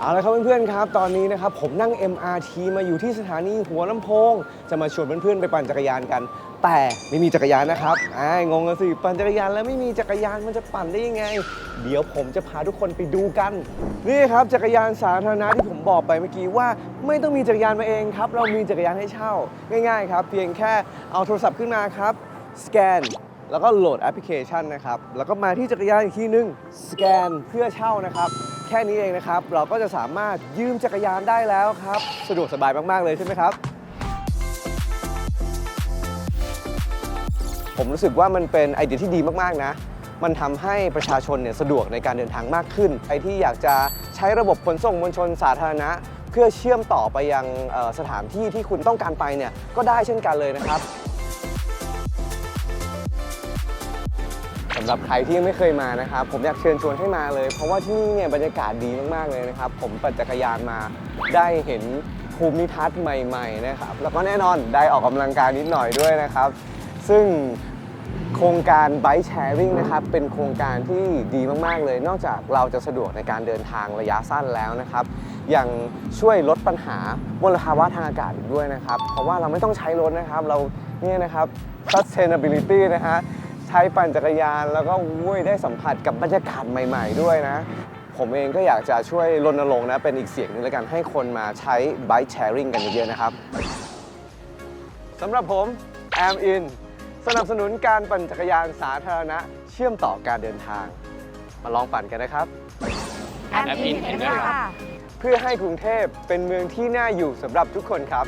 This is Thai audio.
เอาละครับเพื่อนๆครับ ตอนนี้นะครับผมนั่ง MRT มาอยู่ที่สถานีหัวลำโพง จะมาชวนเพื่อนๆไปปั่นจักรยานกัน แต่ไม่มีจักรยานนะครับอ้ายงงกันสิปั่นจักรยานแล้วไม่มีจักรยานมันจะปั่นได้ยังไง เดี๋ยวผมจะพาทุกคนไปดูกัน นี่ครับจักรยานสาธารณะที่ผมบอกไปเมื่อกี้ว่า ไม่ต้องมีจักรยานมาเองครับ เรามีจักรยานให้เช่า ง่าย ๆ ครับ เพียงแค่เอาโทรศัพท์ขึ้นมาครับสแกนแล้วก็โหลดแอปพลิเคชันนะครับแล้วก็มาที่จักรยานอีกทีนึงสแกนเพื่อเช่านะครับ แค่นี้เองนะครับ เราก็จะสามารถยืมจักรยานได้แล้วครับ สะดวกสบายมาก ๆ เลยใช่ไหมครับ ผมรู้สึกว่ามันเป็นไอเดียที่ดีมาก ๆ นะ มันทำให้ประชาชนเนี่ยสะดวกในการเดินทางมากขึ้นใครที่อยากจะใช้ระบบขนส่งมวลชนสาธารณะ เพื่อเชื่อมต่อไปยังเอ่อสถานที่ที่คุณต้องการไปเนี่ยก็ได้เช่นกันเลยนะครับ สำหรับใครที่ยังไม่เคยมานะครับ ผมอยากเชิญชวนให้มาเลย เพราะว่าที่นี่เนี่ยบรรยากาศดีมากๆเลยนะครับ ผมปั่นจักรยานมาได้เห็นภูมิทัศน์ใหม่ๆนะครับ แล้วก็แน่นอนได้ออกกำลังกายนิดหน่อยด้วยนะครับ ซึ่งโครงการ Bike Sharing นะครับ เป็นโครงการที่ดีมากๆเลย นอกจากเราจะสะดวกในการเดินทางระยะสั้นแล้วนะครับ ยังช่วยลดปัญหามลภาวะทางอากาศอีกด้วยนะครับ เพราะว่าเราไม่ต้องใช้รถนะครับ เราเนี่ยนะครับ sustainability นะฮะ ใช้ปั่นจักรยาน แล้วก็วุ้ยได้สัมผัสกับบรรยากาศใหม่ ๆ ด้วยนะ ผมเองก็อยากจะช่วยรณรงค์นะ เป็นอีกเสียงหนึงแล้วกันให้คนมาใช้ bike sharing กันเยอะๆนะครับสำหรับผม am in สนับสนุนการปั่นจักรยานสาธารณะ เชื่อมต่อการเดินทาง มาลองปั่นกันนะครับแอมอินเห็นด้วยครับเพื่อให้กรุงเทพเป็นเมืองที่น่าอยู่สำหรับทุกคนครับ